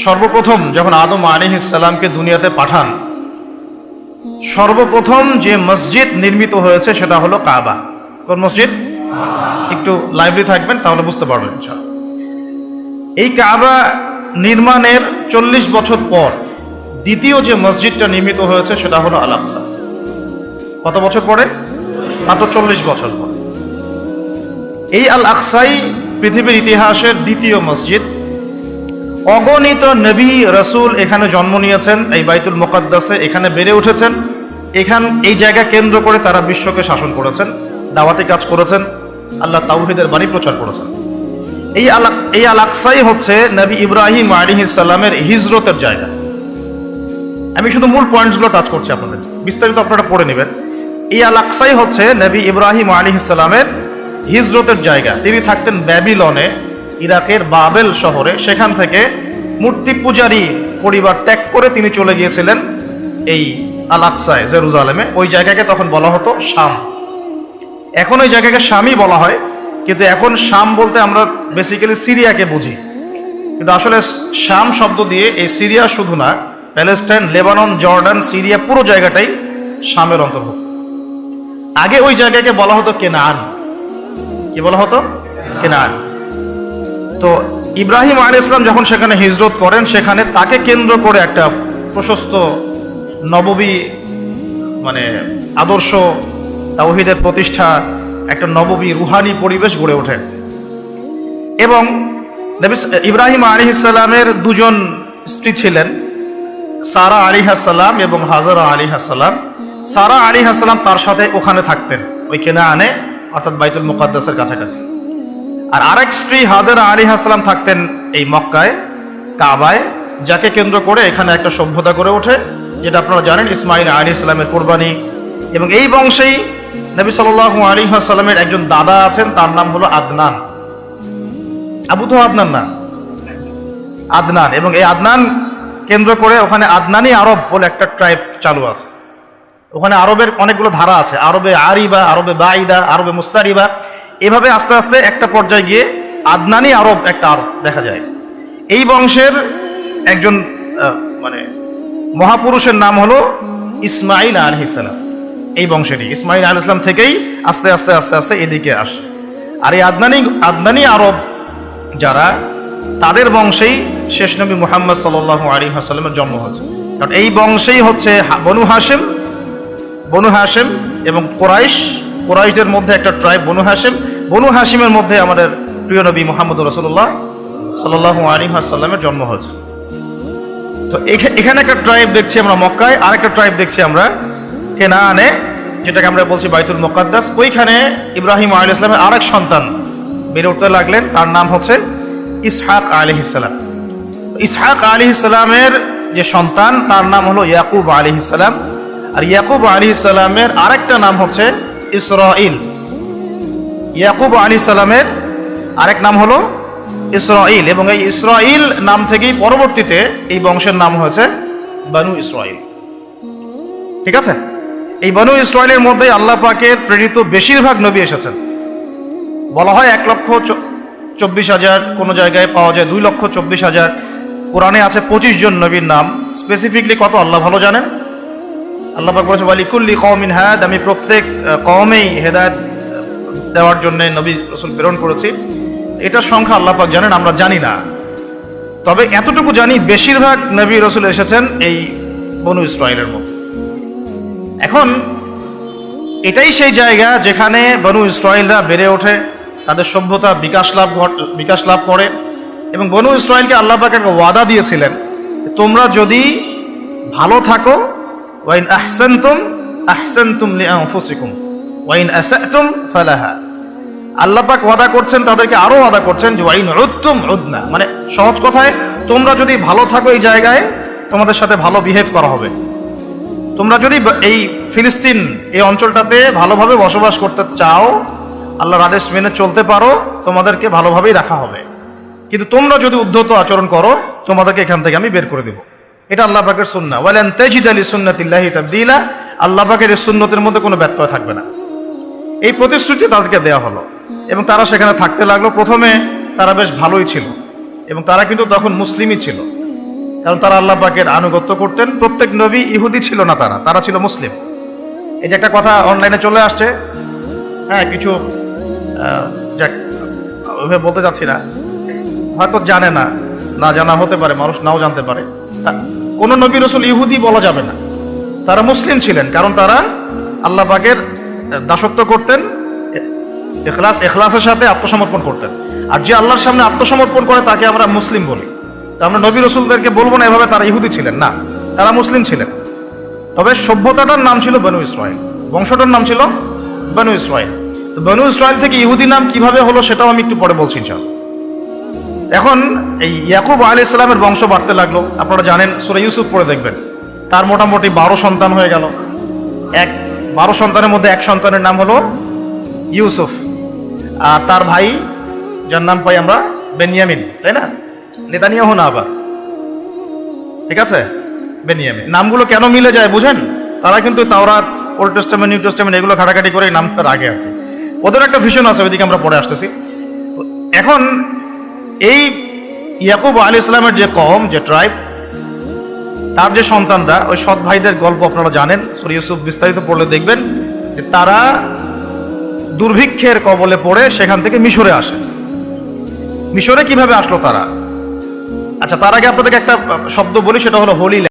সর্বপ্রথম যখন আদম আলী ইসাল্লামকে দুনিয়াতে পাঠান, সর্বপ্রথম যে মসজিদ নির্মিত হয়েছে সেটা হলো কাবা। কোন মসজিদ? একটু লাইব্রেরি থাকবেন, তাহলে বুঝতে পারবেন। এই কাবা নির্মাণের চল্লিশ বছর পর দ্বিতীয় যে মসজিদটা নির্মিত হয়েছে সেটা হলো আল আকসা কত বছর পরে? মাত্র চল্লিশ বছর পর। এই আল আকসাই পৃথিবীর ইতিহাসের দ্বিতীয় মসজিদ অগণিত নবী রসুল এখানে জন্ম নিয়েছেন, এই বাইতুল মোকাদ্দাসে এখানে বেড়ে উঠেছেন। এখান, এই জায়গা কেন্দ্র করে তারা বিশ্বকে শাসন করেছেন, দাওয়াতি কাজ করেছেন, আল্লাহ তাওহিদের বাণী প্রচার করেছেন। এই আলাক, এই আল আকসাই হচ্ছে নবী ইব্রাহিম আলিহিসাল্লামের হিজরতের জায়গা। আমি শুধু মূল পয়েন্টসগুলো টাচ করছি আপনাদের। বিস্তারিত আপনারা পড়ে নেবেন। এই আল আকসাই হচ্ছে নবী ইব্রাহিম আলিহিসাল্লামের হিজরতের জায়গা। তিনি থাকতেন ব্যাবিলনে। ইরাকের বাবেল শহরে, সেখান থেকে মূর্তি পূজারী পরিবার ত্যাগ করে তিনি চলে গিয়েছিলেন এই আল আকসায় জেরুজালেমে। ওই জায়গাকে তখন বলা হতো শাম। এখন ওই জায়গাকে শামই বলা হয়, কিন্তু এখন শাম বলতে আমরা বেসিক্যালি সিরিয়াকে বুঝি। কিন্তু আসলে শাম শব্দ দিয়ে এই সিরিয়া শুধু না, প্যালেস্টাইন, লেবানন, জর্ডান, সিরিয়া পুরো জায়গাটাই শামের অন্তর্ভুক্ত। আগে ওই জায়গাকে বলা হতো কেনান। কি বলা হতো? কেনান। তো ইব্রাহিম আলী ইসলাম যখন সেখানে হিজরত করেন, সেখানে তাকে কেন্দ্র করে একটা প্রশস্ত নববী মানে আদর্শ তাওহিদের প্রতিষ্ঠা, একটা নববী রুহানি পরিবেশ গড়ে ওঠে। এবং ইব্রাহিম আলী ইসলামের দুজন স্ত্রী ছিলেন, সারা আলী হাসালাম এবং হাজারা আলী হাসালাম সারা আলী হাসালাম তার সাথে ওখানে থাকতেন, ওই কেনা আনে অর্থাৎ বাইতুল মুকাদ্দাসের কাছাকাছি। আর আরেক স্ত্রী হাজারা আলী হাসালাম থাকতেন এই মক্কায়, কাবায়, যাকে কেন্দ্র করে এখানে একটা সভ্যতা গড়ে ওঠে, যেটা আপনারা জানেন ইসমাইল আলী ইসলামের কোরবানি। এবং এই বংশেই নবী সাল্লাহ আলী সাল্লামের একজন দাদা আছেন, তার নাম হলো আদনান। আবু তো আদনান না? আদনান। এবং এই আদনান কেন্দ্র করে ওখানে আদনানি আরব বলে একটা ট্রাইব চালু আছে। ওখানে আরবের অনেকগুলো ধারা আছে। আরবে আরিবা, আরবে বাইদা আরবে মুস্তারিবা। এভাবে আস্তে আস্তে একটা পর্যায়ে গিয়ে আদনানি আরব একটা আরব দেখা যায়। এই বংশের একজন মানে মহাপুরুষের নাম হলো ইসমাইল আলহিসাল্লাম এই বংশেরই ইসমাইল আল ইসলাম থেকেই আস্তে আস্তে আস্তে আস্তে এদিকে আসে। আর এই আদনানি আদনানি আরব যারা, তাদের বংশেই শেষ নবী মুহাম্মদ সাল্লাহ আলী হাসাল্লামের জন্ম হয়েছে। কারণ এই বংশেই হচ্ছে বনু হাসেম বনু হাসেম এবং কোরাইশ। কোরাইশদের মধ্যে একটা ট্রাইব বনু হাসেম বনু হাসিমের মধ্যে আমাদের প্রিয় নবী মোহাম্মদ রসুল্লাহ সাল্লাহ আলী হাসাল্লামের জন্ম হয়েছে। তো এখা- এখানে একটা ট্রাইব দেখছি আমরা মক্কায় আর একটা ট্রাইব দেখছি আমরা কেনানে, যেটাকে আমরা বলছি বাইতুল মোকাদ্দাস। ওইখানে ইব্রাহিম আলী ইসলামের আরেক সন্তান বেড়ে উঠতে লাগলেন, তার নাম হচ্ছে ইসহাক আলী ইসলাম ইসহাক আলী ইসলামের যে সন্তান, তার নাম হলো ইয়াকুব আলী ইসলাম আর ইয়াকুব আলী ইসলামের আরেকটা নাম হচ্ছে ইসরাইল ইয়াকুব আলী সালামের আরেক নাম হলো ইসরাইল এবং এই ইসরাইল নাম থেকেই পরবর্তীতে এই বংশের নাম হয়েছে বানু ইসরাইল ঠিক আছে? এই বানু ইসরায়েলের মধ্যে আল্লাহ পাকের প্রেরিত বেশিরভাগ নবী এসেছেন। বলা হয় এক লক্ষ চব্বিশ হাজার, কোনো জায়গায় পাওয়া যায় দুই লক্ষ চব্বিশ হাজার। কোরআনে আছে পঁচিশ জন নবীর নাম। স্পেসিফিকলি কত আল্লাহ ভালো জানেন? আল্লাহ পাক বলেছে ওয়ালিকুল্লি কওমিন হায়াত আমি প্রত্যেক কওমেই হেদায়েত দেওয়ার জন্য নবী রসুল প্রেরণ করেছি। এটার সংখ্যা আল্লাহ পাক জানেন, আমরা জানি না। তবে এতটুকু জানি, বেশিরভাগ নবী রসুল এসেছেন এই বনু ইসরায়েলের মধ্যে। এখন, এটাই সেই জায়গা যেখানে বনু ইসরায়েলরা বেড়ে ওঠে, তাদের সভ্যতা বিকাশ লাভ বিকাশ লাভ করে, এবং বনু ইসরায়েলকে আল্লাহ পাক একটা ওয়াদা দিয়েছিলেন তোমরা যদি ভালো থাকো, ওয়াইন আহসানতুম আহসানতুম লিআনফুসিকুম ওয়াইন আসাতুম ফালাহা। আল্লাহ পাক ওয়াদা করছেন, তাদেরকে আরও ওয়াদা করছেন যে ওয়াইন উদ্তুম উদনা। মানে সহজ কথায়, তোমরা যদি ভালো থাকো এই জায়গায়, তোমাদের সাথে ভালো বিহেভ করা হবে। তোমরা যদি এই ফিলিস্তিন, এই অঞ্চলটাতে ভালোভাবে বসবাস করতে চাও, আল্লাহর আদেশ মেনে চলতে পারো, তোমাদেরকে ভালোভাবেই রাখা হবে। কিন্তু তোমরা যদি উদ্ধত আচরণ করো, তোমাদেরকে এখান থেকে আমি বের করে দেব। এটা আল্লাহ পাকের সুন্না ওয়ালেন তেজিদ আলী সুন্নাতিল্লাহি তাবদিলা। আল্লাহ পাকের এই সুন্নতের মধ্যে কোনো ব্যত্যয় থাকবে না। এই প্রতিশ্রুতি তাদেরকে দেওয়া হলো। এবং তারা সেখানে থাকতে লাগল। প্রথমে তারা বেশ ভালোই ছিল। এবং তারা কিন্তু তখন মুসলিমই ছিল। কারণ তারা আল্লাহ পাকের আনুগত্য করতেন। প্রত্যেক নবী ইহুদি ছিল না তারা। তারা ছিল মুসলিম। এই যে একটা কথা অনলাইনে চলে আসছে। হ্যাঁ কিছু বলতে চাচ্ছি না। হয়তো জানে না। না জানা হতে পারে, মানুষ নাও জানতে পারে। কোনো নবী রসুল ইহুদি বলা যাবে না। তারা মুসলিম ছিলেন। কারণ তারা আল্লাহ পাকের দাসত্ব করতেন, এখলাস, এখলাসের সাথে আত্মসমর্পণ করতেন। আর যে আল্লাহর সামনে আত্মসমর্পণ করে, তাকে আমরা মুসলিম বলি। তা আমরা নবী রসুলদেরকে বলব না এভাবে তারা ইহুদি ছিলেন, না। তারা মুসলিম ছিলেন। তবে সভ্যতাটার নাম ছিল বনু ইসরায়েল বংশটার নাম ছিল বনু ইসরায়েল বনু ইসরায়েল থেকে ইহুদি নাম কীভাবে হলো, সেটাও আমি একটু পরে বলছি, ইনশাআল্লাহ। এখন এই ইয়াকুব আলী ইসলামের বংশ বাড়তে লাগল। আপনারা জানেন, সুরা ইউসুফ পড়ে দেখবেন। তার মোটামুটি বারো সন্তান হয়ে গেল। এক বারো সন্তানের মধ্যে এক সন্তানের নাম হলো ইউসুফ। আর তার ভাই, যার নাম পাই আমরা বেনিয়ামিন, তাই না? নেতানিয়া নেতানিয়াহু না আবার। ঠিক আছে? বেনিয়ামিন। নামগুলো কেন মিলে যায় বুঝেন? তারা কিন্তু তাওরাত ওল্ড টেস্টামেন্ট নিউ টেস্টামেন্ট এগুলো ঘাটাঘাটি করে নামটার আগে আর ওদের একটা ভিশন আছে, ওইদিকে আমরা পড়ে আসতেছি। এখন এই ইয়াকুব আলী ইসলামের যে কম যে ট্রাইব তার যে সন্তানরা, ওই সৎ ভাইদের গল্প আপনারা জানেন, সরি ইউসুফ বিস্তারিত পড়লে দেখবেন যে তারা দুর্ভিক্ষের কবলে পড়ে সেখান থেকে মিশরে আসে। মিশরে কীভাবে আসলো তারা? আচ্ছা তার আগে আপনাদেরকে একটা শব্দ বলি, সেটা হলো হোলি